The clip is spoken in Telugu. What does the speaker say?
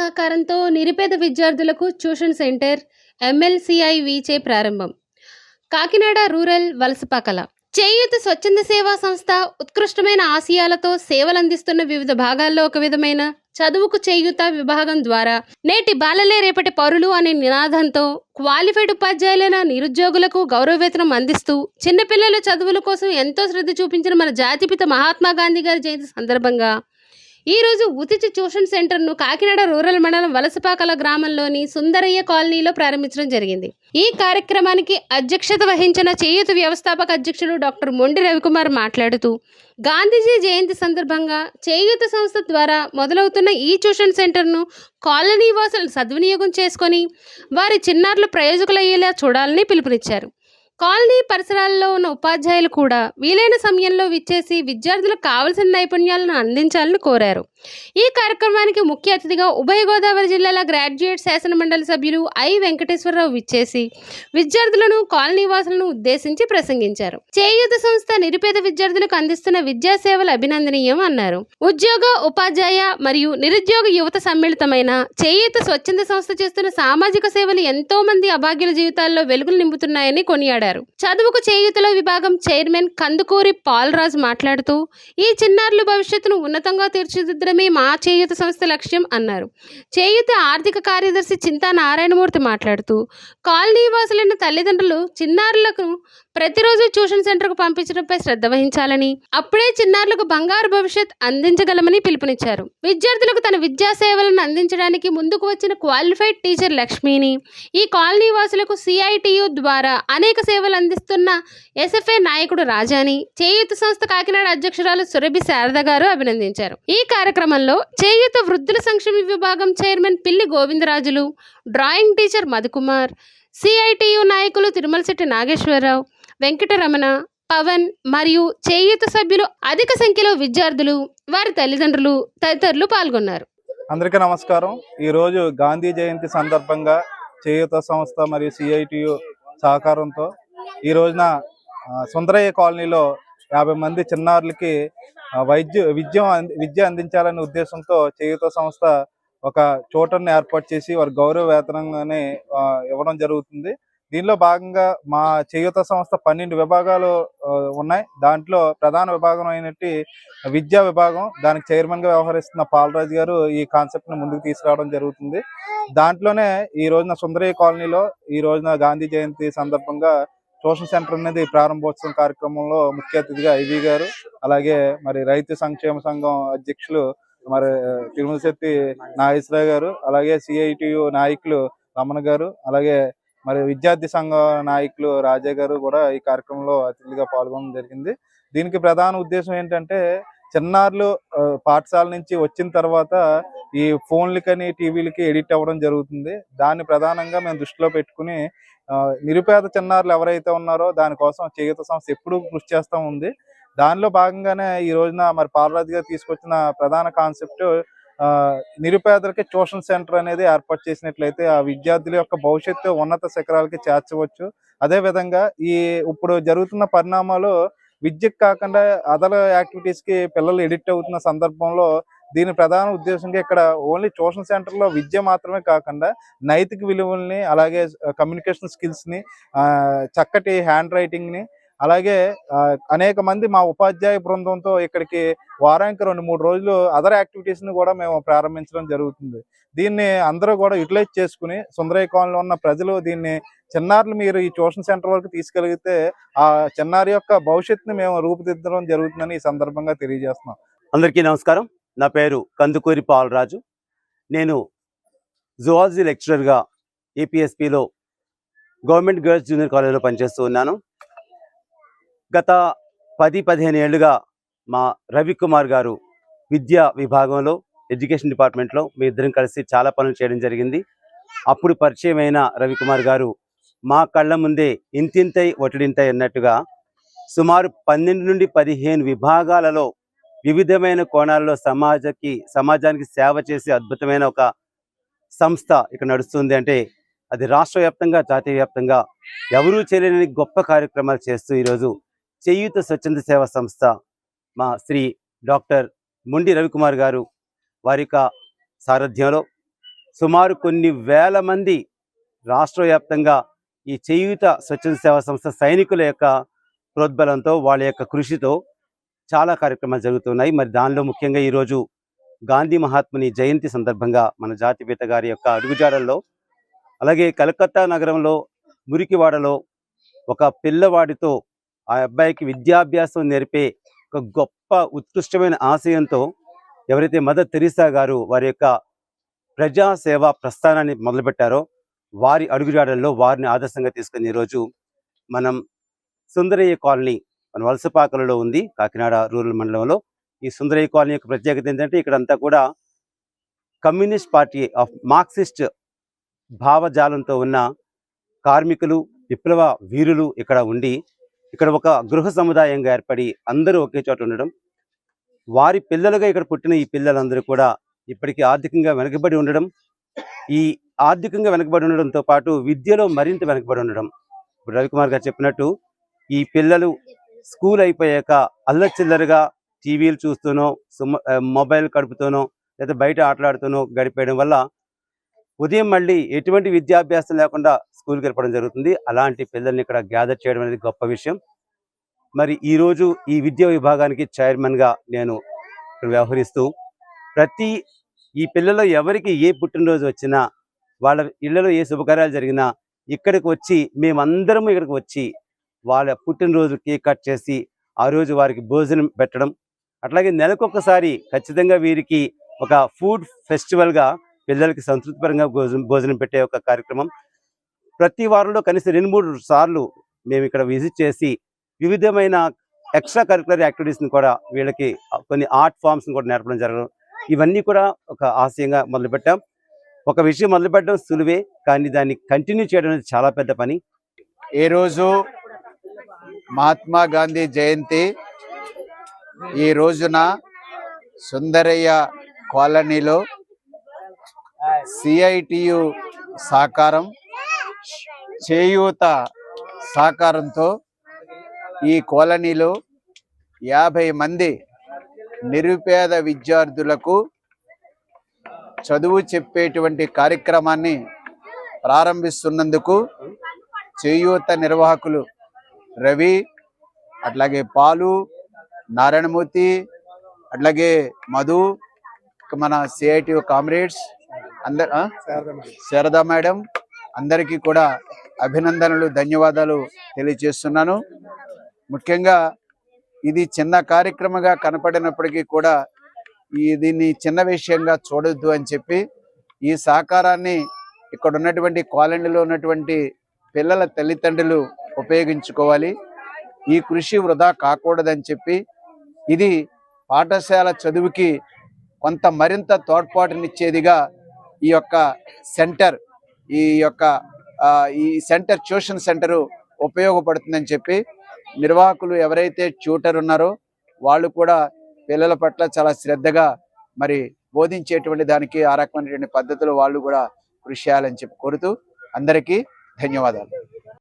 సహకారంతో నిరుపేద విద్యార్థులకు ట్యూషన్ సెంటర్ ఎంఎల్సిఐవిచే ప్రారంభం. కాకినాడ రూరల్ వలసపాకల చేయూత స్వచ్ఛంద సేవా సంస్థ ఉత్కృష్టమైన ఆశయాలతో సేవలందిస్తున్న వివిధ భాగాల్లో ఒక విధమైన చదువుకు చేయూత విభాగం ద్వారా నేటి బాలలే రేపటి పౌరులు అనే నినాదంతో క్వాలిఫైడ్ ఉపాధ్యాయులైన నిరుద్యోగులకు గౌరవవేతనం అందిస్తూ చిన్నపిల్లల చదువుల కోసం ఎంతో శ్రద్ధ చూపించిన మన జాతిపిత మహాత్మా గాంధీ గారి జయంతి సందర్భంగా ఈ రోజు ఉచిత ట్యూషన్ సెంటర్ను కాకినాడ రూరల్ మండలం వలసపాకల గ్రామంలోని సుందరయ్య కాలనీలో ప్రారంభించడం జరిగింది. ఈ కార్యక్రమానికి అధ్యక్షత వహించిన చేయూత వ్యవస్థాపక అధ్యక్షుడు డాక్టర్ మొండి రవికుమార్ మాట్లాడుతూ గాంధీజీ జయంతి సందర్భంగా చేయూత సంస్థ ద్వారా మొదలవుతున్న ఈ ట్యూషన్ సెంటర్ను కాలనీ వాసులు సద్వినియోగం చేసుకొని వారి చిన్నారులు ప్రయోజకులయ్యేలా చూడాలని పిలుపునిచ్చారు. కాలనీ పరిసరాల్లో ఉన్న ఉపాధ్యాయులు కూడా వీలైన సమయంలో విచ్చేసి విద్యార్థులకు కావలసిన నైపుణ్యాలను అందించాలని కోరారు. ఈ కార్యక్రమానికి ముఖ్య అతిథిగా ఉభయ గోదావరి జిల్లాల గ్రాడ్యుయేట్ శాసన మండలి సభ్యులు ఐ వెంకటేశ్వరరావు విచ్చేసి విద్యార్థులను కాలనీ వాసులను ఉద్దేశించి ప్రసంగించారు. చేయూత సంస్థ నిరుపేద విద్యార్థులకు అందిస్తున్న విద్యా సేవలు అభినందనీయం అన్నారు. ఉద్యోగ ఉపాధ్యాయ మరియు నిరుద్యోగ యువత సమ్మిళితమైన చేయూత స్వచ్ఛంద సంస్థ చేస్తున్న సామాజిక సేవలు ఎంతో మంది అభాగ్యుల జీవితాల్లో వెలుగులు నింపుతున్నాయని కొనియాడారు. చదువుకు చేయూతల విభాగం చైర్మన్ కందుకూరి పాలరాజు మాట్లాడుతూ ఈ చిన్నారుల భవిష్యత్తును ఉన్నతంగా తీర్చిదిద్దడమే మా చేయూత సంస్థ లక్ష్యం అన్నారు. చేయూత ఆర్థిక కార్యదర్శి చింతా నారాయణమూర్తి మాట్లాడుతూ కాలనీ వాసులైన తల్లిదండ్రులు చిన్నారులకు ప్రతిరోజు ట్యూషన్ సెంటర్కు పంపించడంపై శ్రద్ధ వహించాలని అప్పుడే చిన్నారులకు బంగారు భవిష్యత్ అందించగలమని పిలుపునిచ్చారు. విద్యార్థులకు తన విద్యా సేవలను అందించడానికి ముందుకు వచ్చిన క్వాలిఫైడ్ టీచర్ లక్ష్మిని ఈ కాలనీ వాసులకు సిఐటియు ద్వారా అనేక సేవలు అందిస్తున్న ఎస్ఎఫ్ఐ నాయకుడు రాజాని చేయూత సంస్థ కాకినాడ అధ్యక్షురాలు సురభి శారద గారు అభినందించారు. ఈ కార్యక్రమంలో చేయూత వృద్ధుల సంక్షేమ విభాగం chairman Pilli Govindarajulu drawing teacher Madhukumar CITU నాయకులు తిరుమలశెట్టి నాగేశ్వరరావు వెంకటరమణ పవన్ మరియు చేయూత సభ్యులు అధిక సంఖ్యలో విద్యార్థులు వారి తల్లిదండ్రులు తదితరులు పాల్గొన్నారు. అందరికీ నమస్కారం. ఈరోజు గాంధీ జయంతి సందర్భంగా చేయూత సంస్థ మరియు సిఐటియు సహకారంతో ఈ రోజున ఆ, సుందరయ్య కాలనీలో యాభై మంది చిన్నారులకి వైద్య విద్య విద్య అందించాలనే ఉద్దేశంతో చేయూత సంస్థ ఒక చోటను ఏర్పాటు చేసి వారి గౌరవ వేతనంగానే ఇవ్వడం జరుగుతుంది. దీనిలో భాగంగా మా చేయూత సంస్థ పన్నెండు విభాగాలు ఉన్నాయి. దాంట్లో ప్రధాన విభాగం అయినట్టు విద్యా విభాగం దానికి చైర్మన్గా వ్యవహరిస్తున్న పాలరాజు గారు ఈ కాన్సెప్ట్ని ముందుకు తీసుకురావడం జరుగుతుంది. దాంట్లోనే ఈ రోజున సుందరయ్య కాలనీలో ఈ రోజున గాంధీ జయంతి సందర్భంగా ట్యూషన్ సెంటర్ అనేది ప్రారంభోత్సవం కార్యక్రమంలో ముఖ్య అతిథిగా ఐవి గారు అలాగే మరి రైతు సంక్షేమ సంఘం అధ్యక్షులు మరి తిరుమల శెట్టి నాగేశ్వరరావు గారు అలాగే సిఐటియు నాయకులు రమణ గారు అలాగే మరి విద్యార్థి సంఘ నాయకులు రాజా గారు కూడా ఈ కార్యక్రమంలో అతిథిగా పాల్గొనడం జరిగింది. దీనికి ప్రధాన ఉద్దేశం ఏంటంటే చిన్నారులు పాఠశాల నుంచి వచ్చిన తర్వాత ఈ ఫోన్లకని టీవీలకి ఎడిట్ అవ్వడం జరుగుతుంది. దాన్ని ప్రధానంగా మేము దృష్టిలో పెట్టుకుని నిరుపేద చిన్నారులు ఎవరైతే ఉన్నారో దానికోసం చేయుత సంస్థ ఎప్పుడూ కృషి చేస్తూ ఉంది. దానిలో భాగంగానే ఈ రోజున మరి పాలరాజు గారు తీసుకొచ్చిన ప్రధాన కాన్సెప్ట్ నిరుపేదలకి ట్యూషన్ సెంటర్ అనేది ఏర్పాటు చేసినట్లయితే ఆ విద్యార్థుల యొక్క భవిష్యత్తు ఉన్నత శిఖరాలకి చేర్చవచ్చు. అదే విధంగా ఈ ఇప్పుడు జరుగుతున్న పరిణామాలు విద్యకు కాకుండా అదర్ యాక్టివిటీస్కి పిల్లలు ఎడిక్ట్ అవుతున్న సందర్భంలో దీని ప్రధాన ఉద్దేశంగా ఇక్కడ ఓన్లీ ట్యూషన్ సెంటర్లో విద్య మాత్రమే కాకుండా నైతిక విలువల్ని అలాగే కమ్యూనికేషన్ స్కిల్స్ని ఆ, చక్కటి హ్యాండ్ రైటింగ్ని అలాగే అనేక మంది మా ఉపాధ్యాయ బృందంతో ఇక్కడికి వారానికి రెండు మూడు రోజులు అదర్ యాక్టివిటీస్ని కూడా మేము ప్రారంభించడం జరుగుతుంది. దీన్ని అందరూ కూడా యూటిలైజ్ చేసుకుని సుందరయ్య కాలనీలో ఉన్న ప్రజలు దీన్ని చిన్నారులు మీరు ఈ ట్యూషన్ సెంటర్ వరకు తీసుకెళ్తే ఆ చిన్నారి యొక్క భవిష్యత్తుని మేము రూపుదిద్దడం జరుగుతుందని ఈ సందర్భంగా తెలియజేస్తున్నాం. అందరికీ నమస్కారం. నా పేరు కందుకూరి పాలరాజు. నేను జువాలజీ లెక్చరర్గా ఏపీఎస్పిలో గవర్నమెంట్ గర్ల్స్ జూనియర్ కాలేజీలో పనిచేస్తూ ఉన్నాను. గత పది పదిహేను ఏళ్ళుగా మా రవికుమార్ గారు విద్యా విభాగంలో ఎడ్యుకేషన్ డిపార్ట్మెంట్లో మీ ఇద్దరం కలిసి చాలా పనులు చేయడం జరిగింది. అప్పుడు పరిచయమైన రవికుమార్ గారు మా కళ్ళ ముందే ఇంతింతై ఒటిడింతై అన్నట్టుగా సుమారు పన్నెండు నుండి పదిహేను విభాగాలలో వివిధమైన కోణాల్లో సమాజకి సమాజానికి సేవ చేసే అద్భుతమైన ఒక సంస్థ ఇక్కడ నడుస్తుంది అంటే అది రాష్ట్ర వ్యాప్తంగా జాతీయ వ్యాప్తంగా ఎవరూ చేయలేని గొప్ప కార్యక్రమాలు చేస్తూ ఈరోజు చేయూత స్వచ్ఛంద సేవా సంస్థ మా శ్రీ డాక్టర్ ముండి రవికుమార్ గారు వారి యొక్క సారథ్యంలో సుమారు కొన్ని వేల మంది రాష్ట్ర వ్యాప్తంగా ఈ చేయూత స్వచ్ఛంద సేవా సంస్థ సైనికుల యొక్క ప్రోద్బలంతో వాళ్ళ యొక్క కృషితో చాలా కార్యక్రమాలు జరుగుతున్నాయి. మరి దానిలో ముఖ్యంగా ఈరోజు గాంధీ మహాత్ముని జయంతి సందర్భంగా మన జాతిపేత గారి యొక్క అడుగుజాడల్లో అలాగే కలకత్తా నగరంలో మురికివాడలో ఒక పిల్లవాడితో ఆ అబ్బాయికి విద్యాభ్యాసం నేర్పే ఒక గొప్ప ఉత్కృష్టమైన ఆశయంతో ఎవరైతే మదర్ తెరీసా గారు వారి యొక్క ప్రజాసేవా ప్రస్థానాన్ని మొదలుపెట్టారో వారి అడుగుజాడల్లో వారిని ఆదర్శంగా తీసుకుని ఈరోజు మనం సుందరయ్య కాలనీ మన వలసపాకలలో ఉంది కాకినాడ రూరల్ మండలంలో. ఈ సుందరయ్య కాలనీ యొక్క ప్రత్యేకత ఏంటంటే ఇక్కడంతా కూడా కమ్యూనిస్ట్ పార్టీ ఆఫ్ మార్క్సిస్ట్ భావజాలంతో ఉన్న కార్మికులు విప్లవ వీరులు ఇక్కడ ఉండి ఇక్కడ ఒక గృహ సముదాయంగా ఏర్పడి అందరూ ఒకే చోట ఉండడం వారి పిల్లలుగా ఇక్కడ పుట్టిన ఈ పిల్లలందరూ కూడా ఇప్పటికీ ఆర్థికంగా వెనకబడి ఉండడం ఈ ఆర్థికంగా వెనకబడి ఉండడంతో పాటు విద్యలో మరింత వెనకబడి ఉండడం. ఇప్పుడు రవికుమార్ గారు చెప్పినట్టు ఈ పిల్లలు స్కూల్ అయిపోయాక అల్లచిల్లరగా టీవీలు చూస్తూనో సుమ- మొబైల్ కడుపుతూనో లేదా బయట ఆటలాడుతూనో గడిపేయడం వల్ల ఉదయం మళ్ళీ ఎటువంటి విద్యాభ్యాసం లేకుండా స్కూల్కి వెళ్ళడం జరుగుతుంది. అలాంటి పిల్లల్ని ఇక్కడ గ్యాదర్ చేయడం అనేది గొప్ప విషయం. మరి ఈరోజు ఈ విద్యా విభాగానికి చైర్మన్గా నేను వ్యవహరిస్తూ ప్రతి ఈ పిల్లలు ఎవరికి ఏ పుట్టినరోజు వచ్చినా వాళ్ళ ఇళ్ళలో ఏ శుభకార్యాలు జరిగినా ఇక్కడికి వచ్చి మేమందరము ఇక్కడికి వచ్చి వాళ్ళ పుట్టినరోజు కేక్ కట్ చేసి ఆ రోజు వారికి భోజనం పెట్టడం. అట్లాగే నెలకొకసారి ఖచ్చితంగా వీరికి ఒక ఫుడ్ ఫెస్టివల్గా పిల్లలకి సంతృప్తిపరంగా భోజనం భోజనం పెట్టే ఒక కార్యక్రమం. ప్రతి వారంలో కనీసం రెండు మూడు సార్లు మేము ఇక్కడ విజిట్ చేసి వివిధమైన ఎక్స్ట్రా కరికులర్ యాక్టివిటీస్ని కూడా వీళ్ళకి కొన్ని ఆర్ట్ ఫామ్స్ని కూడా నేర్పడం జరగడం. ఇవన్నీ కూడా ఒక ఆశయంగా మొదలుపెట్టాం. ఒక విషయం మొదలుపెట్టడం సులువే కానీ దాన్ని కంటిన్యూ చేయడం అనేది చాలా పెద్ద పని. ఏ రోజు మహాత్మా గాంధీ జయంతి ఈ రోజున సుందరయ్య కాలనీలో సిఐటియు సహకారం చేయూత సహకారంతో ఈ కాలనీలో యాభై మంది నిరుపేద విద్యార్థులకు చదువు చెప్పేటువంటి కార్యక్రమాన్ని ప్రారంభిస్తున్నందుకు చేయూత నిర్వాహకులు రవి అట్లాగే పాలు నారాయణమూర్తి అట్లాగే మధు మన సిఐటి కామ్రేడ్స్ అందరు ఆ? శారదా మేడం అందరికీ కూడా అభినందనలు ధన్యవాదాలు తెలియజేస్తున్నాను ముఖ్యంగా ఇది చిన్న కార్యక్రమంగా కనపడినప్పటికీ కూడా ఈ దీన్ని చిన్న విషయంగా చూడొద్దు అని చెప్పి ఈ సహకారాన్ని ఇక్కడ ఉన్నటువంటి కాలనీలో ఉన్నటువంటి పిల్లల తల్లిదండ్రులు ఉపయోగించుకోవాలి. ఈ కృషి వృధా కాకూడదని చెప్పి ఇది పాఠశాల చదువుకి కొంత మరింత తోడ్పాటునిచ్చేదిగా ఈ యొక్క సెంటర్ ఈ యొక్క ఆ, ఈ సెంటర్ ట్యూషన్ సెంటరు ఉపయోగపడుతుందని చెప్పి నిర్వాహకులు ఎవరైతే ట్యూటర్ ఉన్నారో వాళ్ళు కూడా పిల్లల పట్ల చాలా శ్రద్ధగా మరి బోధించేటువంటి దానికి ఆ రకమైనటువంటి పద్ధతులు వాళ్ళు కూడా కృషి చేయాలని చెప్పి కోరుతూ అందరికీ ధన్యవాదాలు.